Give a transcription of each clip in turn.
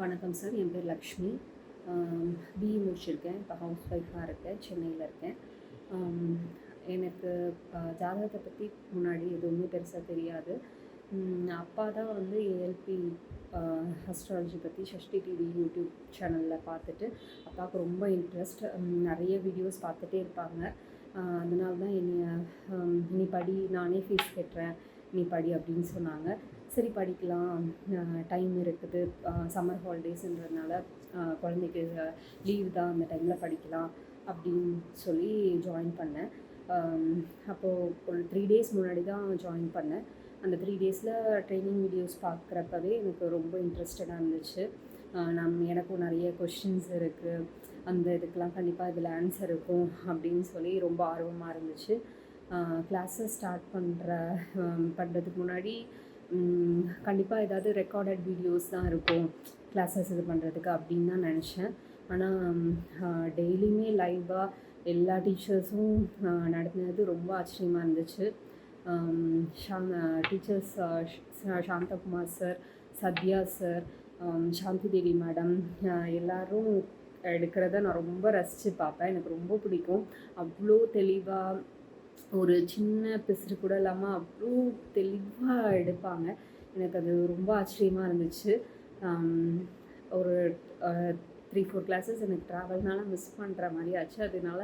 வணக்கம் சார். என் பேர் லக்ஷ்மி. பிஇ முடிச்சிருக்கேன். இப்போ ஹவுஸ் ஒய்ஃபாக இருக்கேன். சென்னையில் இருக்கேன். எனக்கு ஜாதகத்தை பற்றி முன்னாடி எதுவுமே பெருசாக தெரியாது. அப்பா தான் வந்து ஏஎல்பி அஸ்ட்ராலஜி பற்றி ஷஷ்டி டிவி யூடியூப் சேனலில் பார்த்துட்டு அப்பாவுக்கு ரொம்ப இன்ட்ரெஸ்ட் நிறைய வீடியோஸ் பார்த்துட்டே இருப்பாங்க. அதனால தான் என்னைய நீ படி நானே ஃபீஸ் கட்டுறேன். நீ படி அப்படின்னு சொன்னாங்க. சரி படிக்கலாம். டைம் இருக்குது. சம்மர் ஹாலிடேஸுன்றதுனால குழந்தைக்கு லீவ் தான் அந்த டைமில் படிக்கலாம் அப்படின்னு சொல்லி ஜாயின் பண்ணேன். அப்போது ஒரு த்ரீ டேஸ் முன்னாடி தான் ஜாயின் பண்ணேன். அந்த த்ரீ டேஸில் ட்ரைனிங் வீடியோஸ் பார்க்குறப்பவே எனக்கு ரொம்ப இன்ட்ரெஸ்டடாக இருந்துச்சு. நம் எனக்கும் நிறைய கொஷின்ஸ் இருக்குது அந்த இதுக்கெலாம் கண்டிப்பாக இதில் ஆன்சர் இருக்கும் அப்படின்னு சொல்லி ரொம்ப ஆர்வமாக இருந்துச்சு. கிளாஸஸ் ஸ்டார்ட் பண்ணுற பண்ணுறதுக்கு முன்னாடி கண்டிப்பாக ஏதாவது ரெக்கார்டட் வீடியோஸ் தான் இருக்கும். கிளாஸஸ் இது பண்ணுறதுக்கு அப்படின்னு தான் நினச்சேன். ஆனால் டெய்லியுமே லைவாக எல்லா டீச்சர்ஸும் நடத்தினது ரொம்ப ஆச்சரியமாக இருந்துச்சு. Teachers Santhakumar sir Sathya sir Santhi Devi madam எல்லோரும் எடுக்கிறத நான் ரொம்ப ரசித்து பார்ப்பேன். எனக்கு ரொம்ப பிடிக்கும். அவ்வளோ தெளிவாக ஒரு சின்ன பிசுறு கூட இல்லாமல் அவ்வளோ தெளிவாக எடுப்பாங்க. எனக்கு அது ரொம்ப ஆச்சரியமாக இருந்துச்சு. ஒரு த்ரீ ஃபோர் கிளாஸஸ் எனக்கு ட்ராவல்னால மிஸ் பண்ணுற மாதிரி ஆச்சு. அதனால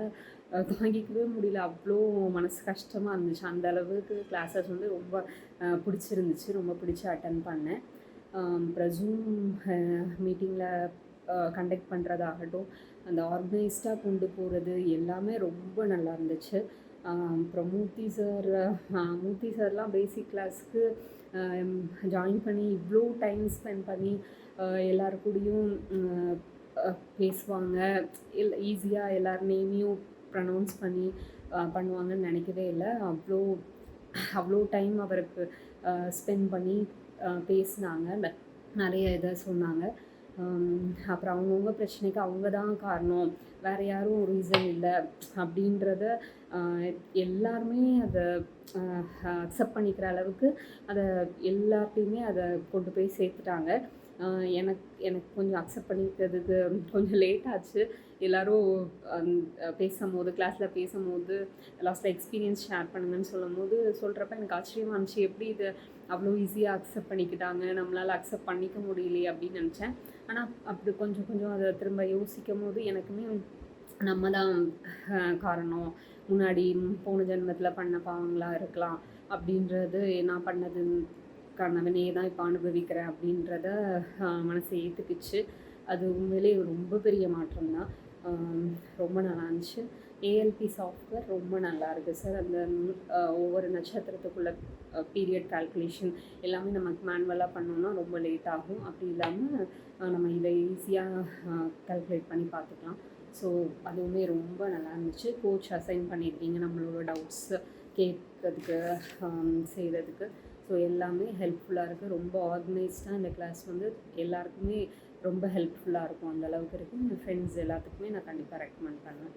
தாங்கிக்கவே முடியல. அவ்வளோ மனசு கஷ்டமாக இருந்துச்சு. அந்த அளவுக்கு கிளாஸஸ் வந்து ரொம்ப பிடிச்சிருந்துச்சு. ரொம்ப பிடிச்சி அட்டன் பண்ணேன். ஆம், அப்புறம் ஜூம் மீட்டிங்கில் கண்டக்ட் பண்ணுறதாகட்டும் அந்த ஆர்கனைஸ்டாக கொண்டு போகிறது எல்லாமே ரொம்ப நல்லா இருந்துச்சு. அப்புறம் மூர்த்தி சார் மூர்த்தி சார்லாம் பேசிக் கிளாஸ்க்கு ஜாயின் பண்ணி இவ்வளோ டைம் ஸ்பெண்ட் பண்ணி ஆஹ் எல்லார் கூடயும் பேசுவாங்க. இல்லை ஈஸியாக எல்லார் நேமையும் ப்ரனவுன்ஸ் பண்ணி பண்ணுவாங்கன்னு நினைக்கவே இல்லை. அவ்வளோ அவ்வளோ டைம் அவருக்கு ஸ்பெண்ட் பண்ணி பேசினாங்க. நிறைய இதை சொன்னாங்க. அப்புறம் அவங்கவுங்க பிரச்சனைக்கு அவங்க தான் காரணம். வேறு யாரும் ரீசன் இல்லை. அப்படின்றத எல்லாருமே அதை அக்செப்ட் பண்ணிக்கிற அளவுக்கு அதை எல்லாத்தையுமே அதை கொண்டு போய் சேர்த்துட்டாங்க. எனக்கு எனக்கு கொஞ்சம் அக்செப்ட் பண்ணிக்கிறதுக்கு கொஞ்சம் லேட் ஆச்சு. எல்லோரும் பேசும்போது கிளாஸில் பேசும்போது லாஸ்ட்டில் எக்ஸ்பீரியன்ஸ் ஷேர் பண்ணுங்கன்னு சொல்லும்போது சொல்கிறப்ப எனக்கு ஆச்சரியமாக இருந்துச்சு. எப்படி இது அவ்வளோ ஈஸியாக அக்செப்ட் பண்ணிக்கிட்டாங்க? நம்மளால் அக்செப்ட் பண்ணிக்க முடியலையே அப்படின்னு நினச்சேன். ஆனால் அப்படி கொஞ்சம் கொஞ்சம் அதை திரும்ப யோசிக்கும் போது எனக்குமே நம்ம தான் காரணம். முன்னாடி போன ஜென்மத்தில் பண்ண பாவங்களாக இருக்கலாம். அப்படின்றது நான் பண்ணது கணவனே தான் இப்போ அனுபவிக்கிறேன் அப்படின்றத மனசு ஏற்றுக்குச்சு அது உண்மையிலேயே ரொம்ப பெரிய மாற்றம் தான் ரொம்ப நல்லா இருந்துச்சு. ஏஎல்பி சாஃப்ட்வேர் ரொம்ப நல்லா இருக்குது சார் அந்த ஒவ்வொரு நட்சத்திரத்துக்குள்ள பீரியட் கால்குலேஷன் எல்லாமே நமக்கு மேனுவலாக பண்ணோம்னா ரொம்ப லேட் ஆகும். அப்படி இல்லாமல் நம்ம இதை ஈஸியாக கால்குலேட் பண்ணி பார்த்துக்கலாம். ஸோ அதுவுமே ரொம்ப நல்லா இருந்துச்சு கோச் அசைன் பண்ணியிருக்கீங்க நம்மளோட டவுட்ஸ் கேட்கறதுக்கு um, செய்கிறதுக்கு ஸோ எல்லாமே ஹெல்ப்ஃபுல்லாக இருக்குது ரொம்ப ஆர்கனைஸ்டாக இந்த கிளாஸ் வந்து எல்லாருக்குமே ரொம்ப ஹெல்ப்ஃபுல்லாக இருக்கும். அந்தளவுக்கு இருக்குது என் ஃப்ரெண்ட்ஸ் எல்லாத்துக்குமே நான் கண்டிப்பாக ரெக்கமெண்ட் பண்ணுவேன்.